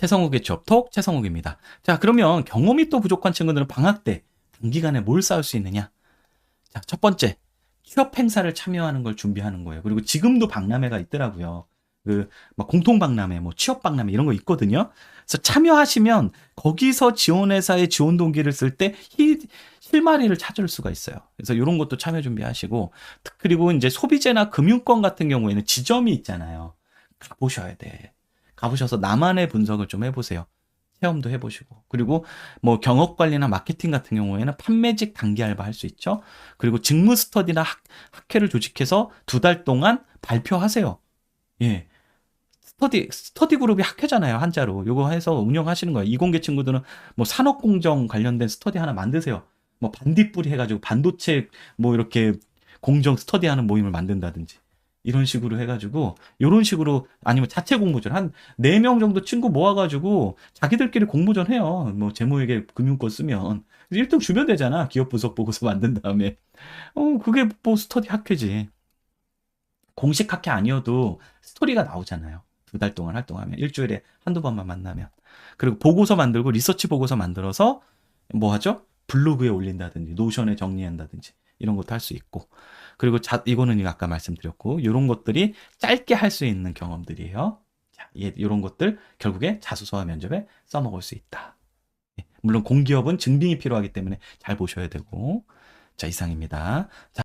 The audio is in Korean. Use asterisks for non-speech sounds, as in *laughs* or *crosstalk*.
최성욱의 취업톡 최성욱입니다. 자, 그러면 경험이 또 부족한 친구들은 방학 때 단기간에 뭘 쌓을 수 있느냐? 자, 첫 번째. 취업 행사를 참여하는 걸 준비하는 거예요. 그리고 지금도 박람회가 있더라고요. 그, 막 공통 박람회, 뭐 취업 박람회 이런 거 있거든요. 그래서 참여하시면 거기서 지원 회사의 지원 동기를 쓸 때 실마리를 찾을 수가 있어요. 그래서 이런 것도 참여 준비하시고, 그리고 이제 소비재나 금융권 같은 경우에는 지점이 있잖아요. 가보셔야 돼. 가보셔서 나만의 분석을 좀 해보세요. 체험도 해보시고. 그리고 뭐 경업 관리나 마케팅 같은 경우에는 판매직 단기 알바 할 수 있죠. 그리고 직무 스터디나 학, 학회를 조직해서 두 달 동안 발표하세요. 예. 스터디, 스터디 그룹이 학회잖아요. 한자로. 요거 해서 운영하시는 거예요. 이공계 친구들은 뭐 산업공정 관련된 스터디 하나 만드세요. 뭐 반딧불이 해가지고 반도체 뭐 이렇게 공정 스터디 하는 모임을 만든다든지. 이런 식으로 해가지고 이런 식으로 아니면 자체 공모전 한 네 명 정도 친구 모아가지고 자기들끼리 공모전 해요. 뭐 제모에게 금융권 쓰면 1등 주면 되잖아. 기업 분석 보고서 *laughs* 만든 다음에 어 그게 뭐 스터디 학회지. 공식 학회 아니어도 스토리가 나오잖아요. 두 달 동안 활동하면 일주일에 한두 번만 만나면 그리고 보고서 만들고 리서치 보고서 만들어서 뭐 하죠? 블로그에 올린다든지 노션에 정리한다든지 이런 것도 할 수 있고 그리고 자, 이거는 아까 말씀드렸고 이런 것들이 짧게 할 수 있는 경험들이에요. 자, 이런 것들 결국에 자소서와 면접에 써먹을 수 있다. 예, 물론 공기업은 증빙이 필요하기 때문에 잘 보셔야 되고 자 이상입니다. 자.